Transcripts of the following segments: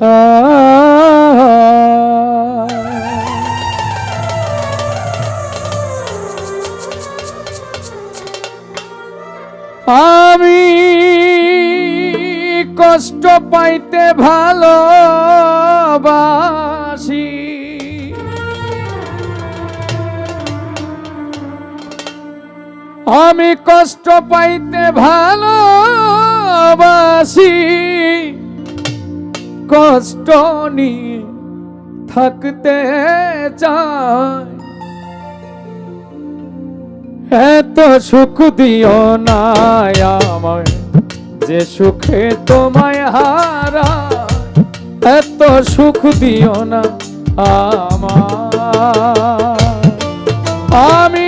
আমি কষ্ট পাইতে ভালোবাসি। আমি কষ্ট পাইতে ভালোবাসি। কষ্ট নিয়ে থাকতে চাই এত সুখ দিও না আমায়, যে সুখে তোমায় হারা এত সুখ দিও না আমার আমি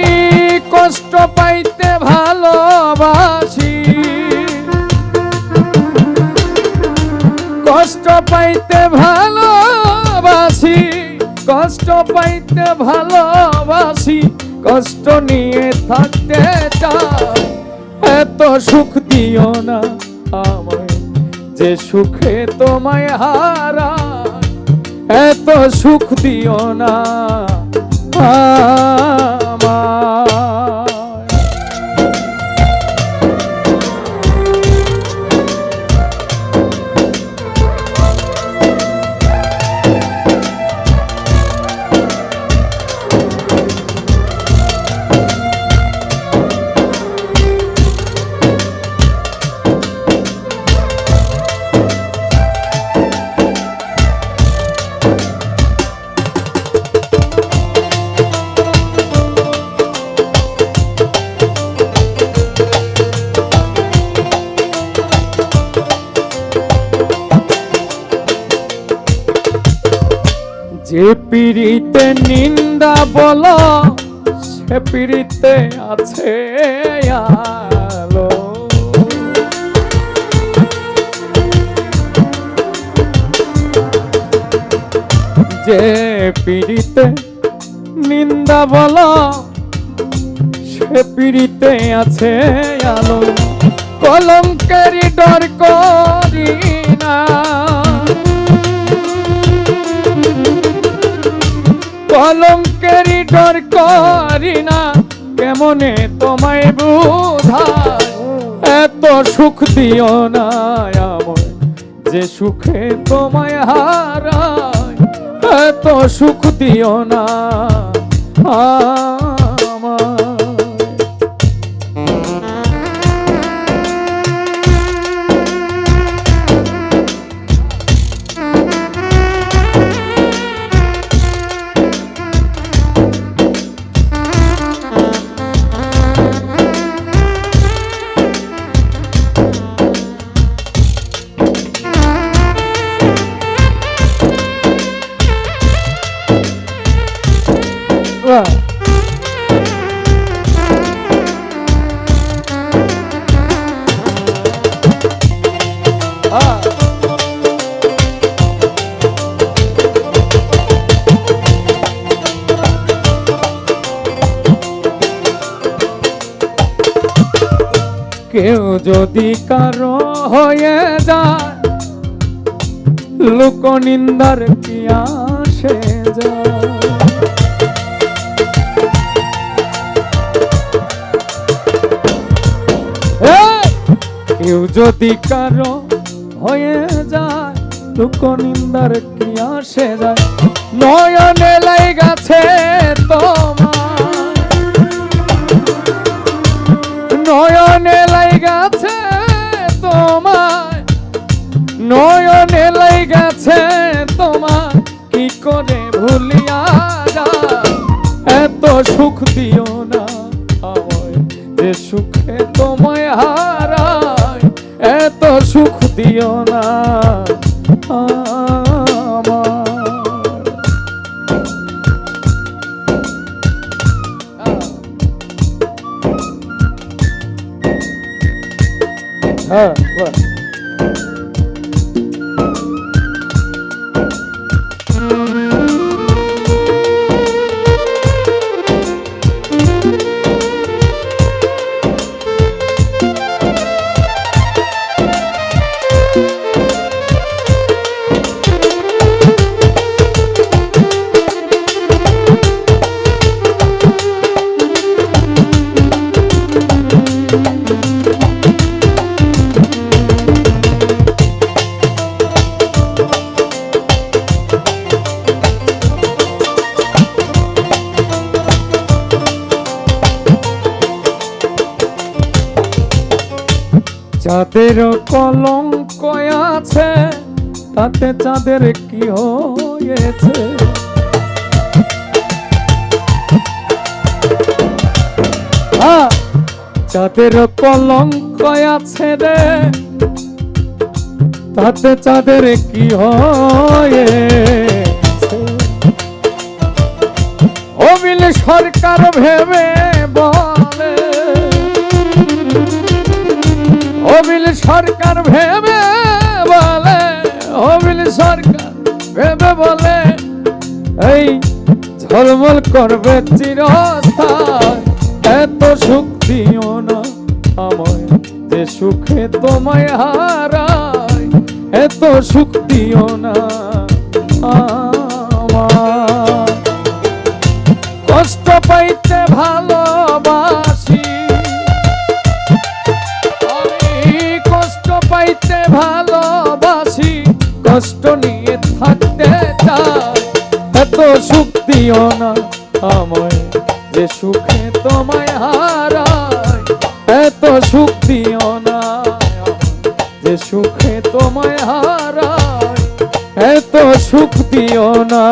পাইতে ভালোবাসি, কষ্ট পাইতে ভালোবাসি, কষ্ট নিয়ে থাকতে এত সুখ দিও না আমায়, যে সুখে তোমায় হারা এত সুখ দিও না আমায় যে পিড়িতে নিন্দা বলো, সে পিড়িতে আছে আলো। যে পিড়িতে নিন্দা বলো, সে পিড়িতে আছে আলো। কলঙ্কেরই ডর করি কেমনে তোমায় বুধা এত সুখ দিও না যে সুখে তোমায় হারায়। এত সুখ দিও না। আমায় কেউ যদি কারও হয়ে যায় লোক নিন্দার কি আসে কেউ যদি কারও হয়ে যায় লোক নিন্দার কি আসে যায়। নয়নে লাই গেছে তোমার নয়নে লাই গেছে তোমার। কি করে ভুলিয়া যায়? এত সুখ দিও না আমায়, যে সুখে তোমায় হারায়। এত সুখ দিও না হ্যাঁ চাঁদের কলঙ্ক আছে তাতে চাঁদের কি হয়েছে? যাদের কলঙ্ক আছে রে। তাতে চাঁদের কি হয়েছে অমিল সরকার ভেবে বলে। অমিল সরকার ভেবে বলে। অমিল সরকার ভেবে বলে। এই ঝলমল করবে চিরস্থায়। এত সুখ দিও না আমায়, যে সুখে তোমায় হারাই এত সুখ দিও না আমায়। কষ্ট পাইতে ভালোবাসি, আমি কষ্ট পাইতে ভালোবাসি, কষ্ট নিয়ে থাকতে চাই, এত সুখ দিও না আমায়। যে সুখে তোমায় হারাই, এত সুখ দিও না। যে সুখে তোমায় হারাই, এত সুখ দিও না।